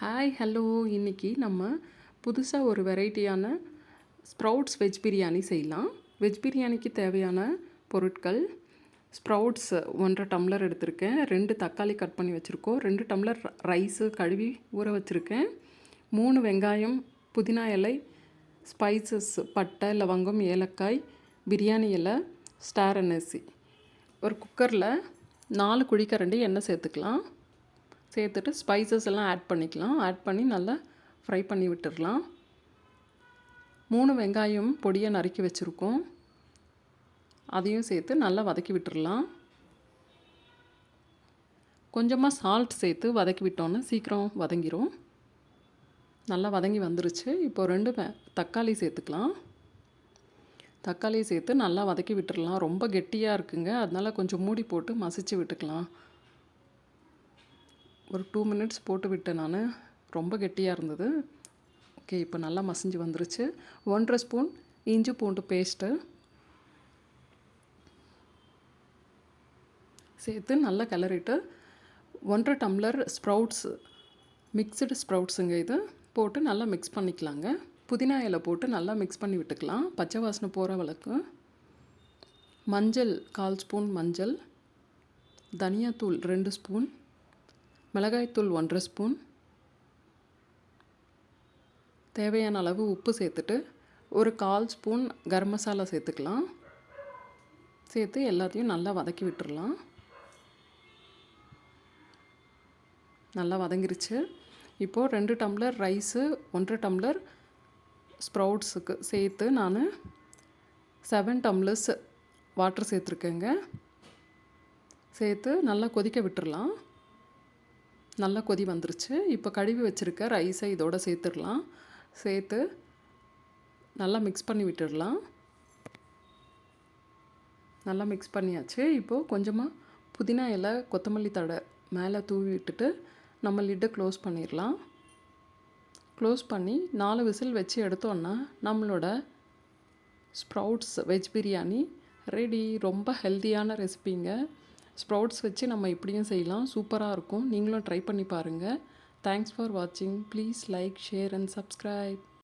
Hi hello இன்றைக்கி நம்ம புதுசாக ஒரு வெரைட்டியான ஸ்ப்ரவுட்ஸ் வெஜ் பிரியாணி செய்யலாம். வெஜ் பிரியாணிக்கு தேவையான பொருட்கள் ஸ்ப்ரவுட்ஸ் ஒன்றரை டம்ளர் எடுத்திருக்கேன். ரெண்டு தக்காளி கட் பண்ணி வச்சுருக்கோம். ரெண்டு டம்ளர் ரைஸு கழுவி ஊற வச்சுருக்கேன். மூணு வெங்காயம் புதினா இலை ஸ்பைசஸ் பட்டை லவங்கம் ஏலக்காய் பிரியாணி இலை ஸ்டார் அரிசி ஒரு குக்கரில் நாலு குழிக்கரண்டி எண்ணெய் சேர்த்துக்கலாம். சேர்த்துட்டு ஸ்பைசஸ் எல்லாம் ஆட் பண்ணிக்கலாம். ஆட் பண்ணி நல்லா ஃப்ரை பண்ணி விட்டுடலாம் மூணு வெங்காயம் பொடியை நறுக்கி வச்சுருக்கோம். அதையும் சேர்த்து நல்லா வதக்கி விட்டுடலாம் கொஞ்சமாக சால்ட் சேர்த்து வதக்கி விட்டோன்னு சீக்கிரம் வதங்கிரும். நல்லா வதங்கி வந்துருச்சு. இப்போ ரெண்டு தக்காளி சேர்த்துக்கலாம். தக்காளி சேர்த்து நல்லா வதக்கி விட்டுடலாம் ரொம்ப கெட்டியாக இருக்குங்க. அதனால கொஞ்சம் மூடி போட்டு மசிச்சு விட்டுக்கலாம். ஒரு டூ மினிட்ஸ் போட்டு விட்டேன் நான். ரொம்ப கெட்டியாக இருந்தது. ஓகே இப்போ நல்லா மசிஞ்சு வந்துருச்சு. ஒன்றரை ஸ்பூன் இஞ்சி பூண்டு பேஸ்ட்டு சேர்த்து நல்லா கிளறிட்டு ஒன்றரை டம்ளர் ஸ்ப்ரவுட்ஸ் மிக்சடு ஸ்ப்ரவுட்ஸுங்க இது. போட்டு நல்லா மிக்ஸ் பண்ணிக்கலாங்க. புதினா இலை போட்டு நல்லா மிக்ஸ் பண்ணி விட்டுக்கலாம். பச்சை வாசனை போகிற வழக்கு மஞ்சள் கால் ஸ்பூன் மஞ்சள். தனியாத்தூள் ரெண்டு ஸ்பூன் மிளகாய்த்தூள் ஒன்றரை ஸ்பூன். தேவையான அளவு உப்பு சேர்த்துட்டு ஒரு கால் ஸ்பூன் கரம் மசாலா சேர்த்துக்கலாம். சேர்த்து எல்லாத்தையும் நல்லா வதக்கி விட்டுடலாம் நல்லா வதங்கிருச்சு. இப்போது ரெண்டு டம்ளர் ரைஸு ஒன்றரை டம்ளர் ஸ்ப்ரவுட்ஸுக்கு சேர்த்து நான் செவன் டம்ளர்ஸ் வாட்டர் சேர்த்துருக்கேங்க. சேர்த்து நல்லா கொதிக்க விட்டுடலாம் நல்லா கொதி வந்துருச்சு. இப்போ கழுவி வச்சுருக்க ரைஸை இதோடு சேர்த்துடலாம். சேர்த்து நல்லா மிக்ஸ் பண்ணி விட்டுடலாம். நல்லா மிக்ஸ் பண்ணியாச்சு. இப்போது கொஞ்சமாக புதினா இலை கொத்தமல்லி தடை மேலே தூவி விட்டுட்டு நம்ம லிட்டை க்ளோஸ் பண்ணிடலாம். க்ளோஸ் பண்ணி நாலு விசில் வச்சு எடுத்தோன்னா நம்மளோட ஸ்ப்ரவுட்ஸ் வெஜ் பிரியாணி ரெடி ரொம்ப ஹெல்த்தியான ரெசிபிங்க ஸ்ப்ரவுட்ஸ் வச்சு நம்ம இப்படியும் செய்யலாம். சூப்பராக இருக்கும். நீங்களும் ட்ரை பண்ணி பாருங்கள் தேங்க்ஸ் ஃபார் வாட்சிங் please like share and subscribe